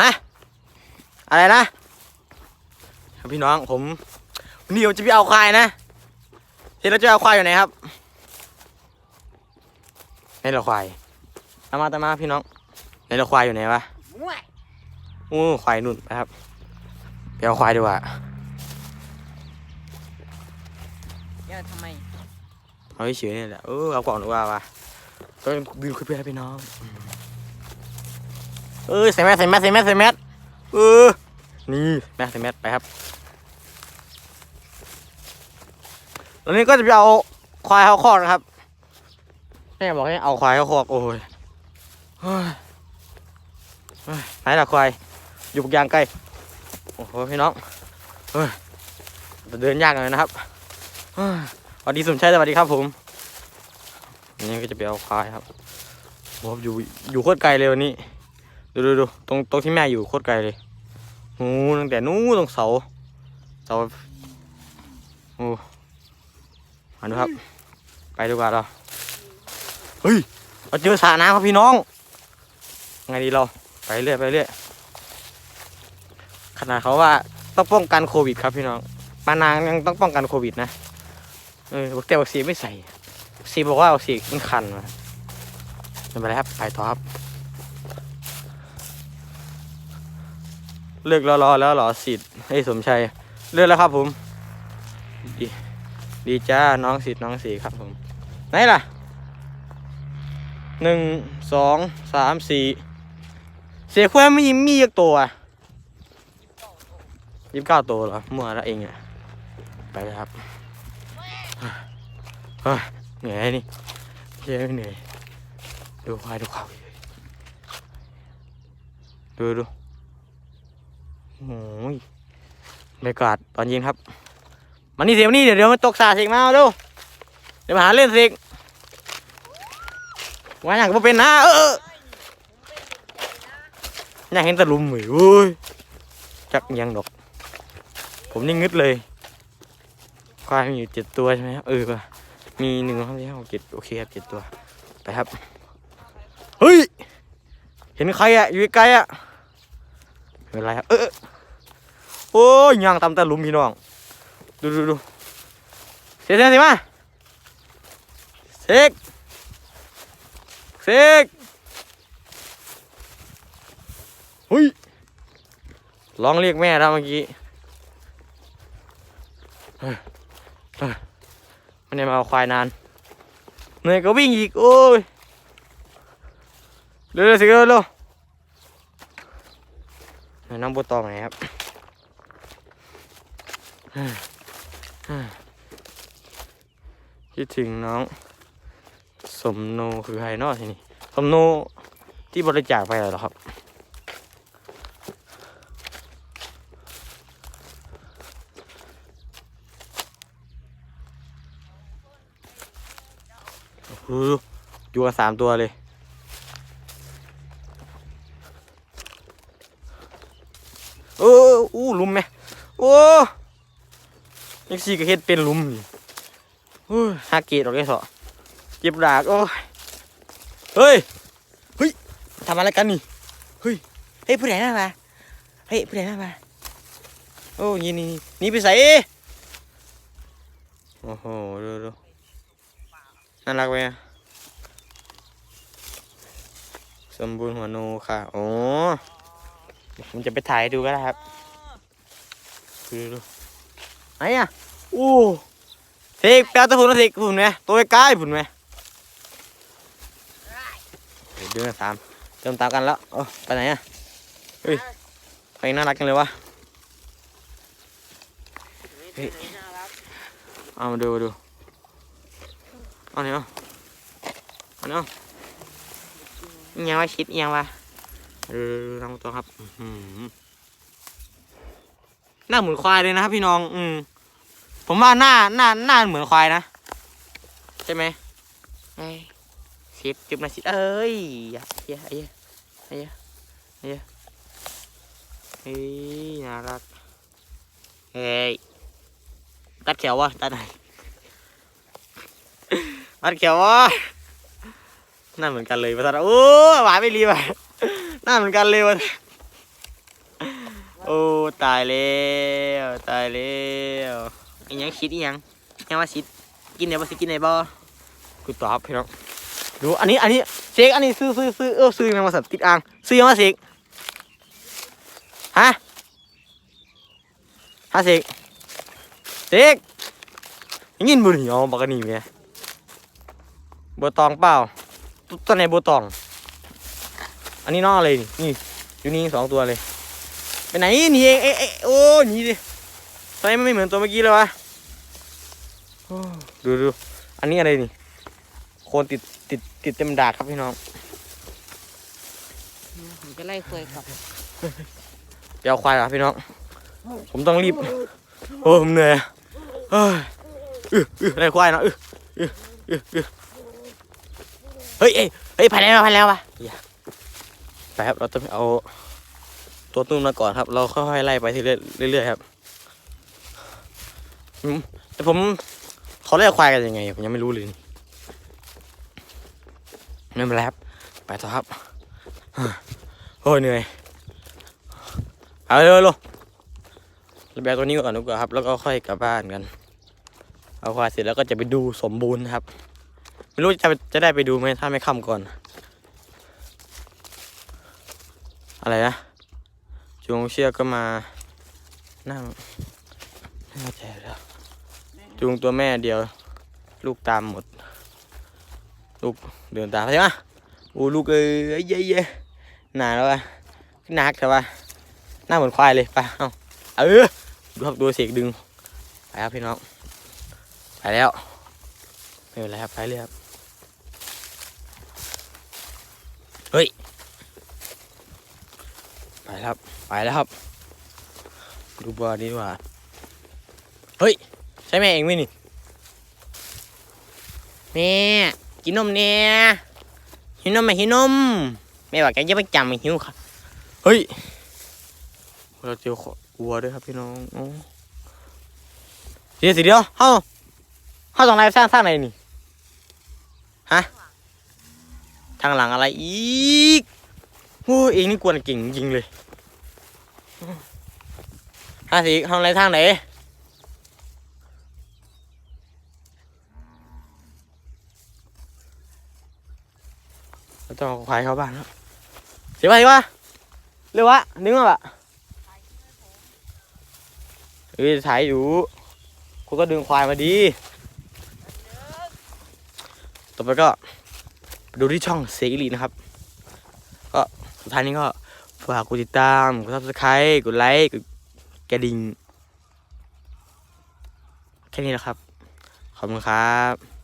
ฮะ อะไรนะ พี่น้องผมวันนี่ผมจะไปเอาควายนะเห็นเราจะเอาควายอยู่ไหนครับนี่เราควายตามมาตามมาพี่น้องนี่เราควายอยู่ไหนวะอู้ควายนุ่นนะครับไปเอาควายดีกว่าเดี๋ยวทำไมเอาเฉยๆนี่แหละเออเอาก่อนดีกว่าวะก็บินขึ้นไปแล้วพี่น้องอืม เออใส่แมสใส่แมสใส่แมสใส่แมสเออ นี่แมสใส่แมสไปครับตอนนี้ก็จะไปเอาควายเข้าคอกนะครับแม่บอกให้เอาควายเข้าคอกโอ้ยเฮ้ยเฮ้ยไหนล่ะควายอยู่ปกยางไกลโอ้โหพี่น้องเฮ้ยเดินยากหน่อยนะครับสวัสดีสมชัยสวัสดีครับผมนนี้ก็จะไปเอาควายครับโอ้โหอยู่อยู่โคตรไกลเลยวันนี้ ดูดูดูตรงตรงที่แม่อยู่โคตรไกลเลยโอ้ตั้งแต่นู้นตรงเสาเสาโอ้มาดูครับ ไปดีกว่าเราเฮ้ยเราเจอสระน้ำครับพี่น้องไงดีเราไปเรื่อยไปเรื่อยขนาดเขาว่าต้องป้องกันโควิดครับพี่น้องมานางยังต้องป้องกันโควิดนะเออแต่วัคซีนไม่ใส่ซีบอกว่าวัคซีนมันคันมาไม่เป็นไรครับไปต่อครับ เลือกรอรอแล้วหรอสิทธิ์ให้สมชัย เลือกแล้วครับผม ดีดีจ้าน้องสิทธิ์น้องสีครับผม ไหนล่ะหนึ่งสองสามสี่เสียควายไม่ยิมีเยอะตัวอะยี่สิบเก้าตัวเหรอมั่วแล้วเองอะไปเลยครับเฮ้ยเหนื่อยนี่เย้เหนื่อยดูควายดูควาดูดู โอ้ยบรรยากาศตอนเย็นครับมานี่เสียมานี่เดี๋ยวเดี๋ยวมันตกสาเสกมาเอาเร็วเดี๋ยวมาหาเล่นเสกว่าอย่างก็บ่เป็นนะเอออยากเห็นตะลุมหมือโอ้ยจักยังดอก ผมนี่งึดเลย ควายมีอยู่เจ็ดตัวใช่ไหมครับเออป่ะมีหนึ่งสองสามสี่ห้าหกเจ็ดโอเคครับเจ็ดตัว ไปครับ เฮ้ย เห็นใครอะอยู่ไกลอะ ไม่เป็นไรครับเออโอ้ยย่างตามตะลุมพี่น้อง ดูดูดูเสกเสกสิมาเสกเสกเฮ้ยลองเรียกแม่แล้วเมื่อกี้มันยังมาเอาควายนานเหนื่อยก็วิ่งอีก โอ้ย เร็วๆสิเร็วเร็วไห น้องบัวตองไหนครับคิดถึงน้อง สมโนคือใครนอทีนี่สมโนที่บริจาคไปเหรอครับโอ้โหอยู่กันสามตัวเลย โอู้ลุมไหมโอ้ยังสี่ก็เฮ็ดเป็นลุมนี่โอ้ฮาเกตออกได้สอเจ็บดากโอ้ยเฮ้ยเฮ้ยทำอะไรกันนี่เฮ้ยเฮ้ยผู้ใดมาปะเฮ้ยผู้ใดมาปะโอ้ยนี่นี่นี่ไปใส่โอ้โหดูดูน่ารักไหมสมบูรณ์หัวโนค่ะ โอ้เดี๋ยวผมจะไปถ่ายดูก็ได้ครับ ดูดูไหนอะโอ้เทกแปลตะพุนนะเทกผุนไหมตัวใกล้ๆผุนไหมเดี๋ยวดูนะสามเติมตามกันแล้วเออไปไหนอะเฮ้ยไปน่ารักจังเลยวะเฮ้ยเอามาดูมาดูเอาเนี่ยเอาเอาเนี่ยเอาอิหยังวะชิดอิหยังวะดูดูดูทำตัวครับอื้อ หน้าเหมือนควายเลยนะครับพี่น้อง อืม ผมว่าหน้าหน้าหน้าเหมือนควายนะ ใช่ไหมไอ้ชิดจุบนะชิดเอ้ยอย่าอย่าอย่าอย่าอย่าเฮ้ยน่ารัก เฮ้ย ตัดแขววะตัดไหนตัดแขววะหน้าเหมือนกันเลยภาษาโอ้หวานไม่รีบไปหน้าเหมือนกันเลยวะ โอ้ตายแล้วตายแล้วอีหยังคิดอีหยังยังว่าสิกินได้บ่สิกินได้บ่กูตอบพี่น้องดูอันนี้อันนี้เสกอันนี้ซื้อซื้อซื้อเออซื้อยังมาสัตว์ติดอ่างซื้อยังมาเสกฮะฮะเสกเสกยินบุหรี่อ๋อบักอันนี่แม่บัวตองเปล่าตุ๊ต้นไหนบัวตอง อันนี้นอกเลยนี่นี่อยู่นี่สองตัวเลย ไปไหนหนี่เองเอ๊ะเอ๊ะโอ้หนี่ดิทำไมมันไม่เหมือนตัวเมื่อกี้เลยวะโอ้ดูดูอันนี้อะไรนี่ โคนติดติดติดเต็มดากครับพี่น้องผมจะไล่เคยครับไปเอาควายครับพี่น้อง ผมต้องรีบ โอ้ผมเหนื่อยเฮ้ยอื้ออื้อได้ควายเนาะอื้ออื้ออื้ออื้อเฮ้ยเอ้ยเฮ้ยไปแล้วไปแล้ววะอย่าไปครับเราต้องไปเอา ตัวตุ้มมาก่อนครับ เราค่อยๆไล่ไปทีเรื่อยๆครับแต่ผมเขาเรียกควายกันยังไงผมยังไม่รู้เลยนี่ไม่เป็นไรครับไปต่อครับโอ้ยเหนื่อยเอาเร็วๆเร็วเราแบกตัวนี้ก่อนดีกว่าครับ แล้วก็ค่อยกลับบ้านกัน เอาควายเสร็จแล้วก็จะไปดูสมบูรณ์ครับ ไม่รู้จะจะได้ไปดูไหมถ้าไม่ค่ำก่อน อะไรนะ จูงเชือกก็มานั่งไม่าใจแล้วจูงตัวแม่เดียว ลูกตามหมด ลูกเดินตามใช่ไหมโอ้ลูกเอ้ยเย้เย้หนาแล้ววะหนักแต่ว่าหน้าเหมือนควายเลยไปเอ้าเออดูครับดูเสกดึงไปครับพี่น้องไปแล้วไม่เป็นไรครับไปเลยครับเฮ้ย ไป แล้วครับไปแล้วครับดูบอลดีกว่าเฮ้ย ใช่แม่เองไหมนี่แม่กินนมเนี่ยหิวนมไหมหิวนมแม่บอกแกจะไปจำไม่หิวค่ะเฮ้ยเราเจอวัวด้วยครับพี่น้องเดี๋ยวสิเดียวเฮ้าเฮ้าตรงไหนสร้างสร้างอะไหนนี่ฮะทางหลังอะไรอีกโอ้ยเองนี่กวนเก่งจริงเลย ห้าสีทำอะไรทางไหนเราต้องควายเขาบ้านแล้วเสียไปวะเร็ววะดึงมาปะเฮ้ยถ่ายอยู่คุณก็ดึงควายมาดี ต่อไปก็ดูที่ช่องเซรีนะครับ ก็สุดท้ายนี้ก็ ฝากกดติดตาม กดซับสไครต์กดไลค์กดกระดิ่ง แค่นี้นะครับ ขอบคุณครับ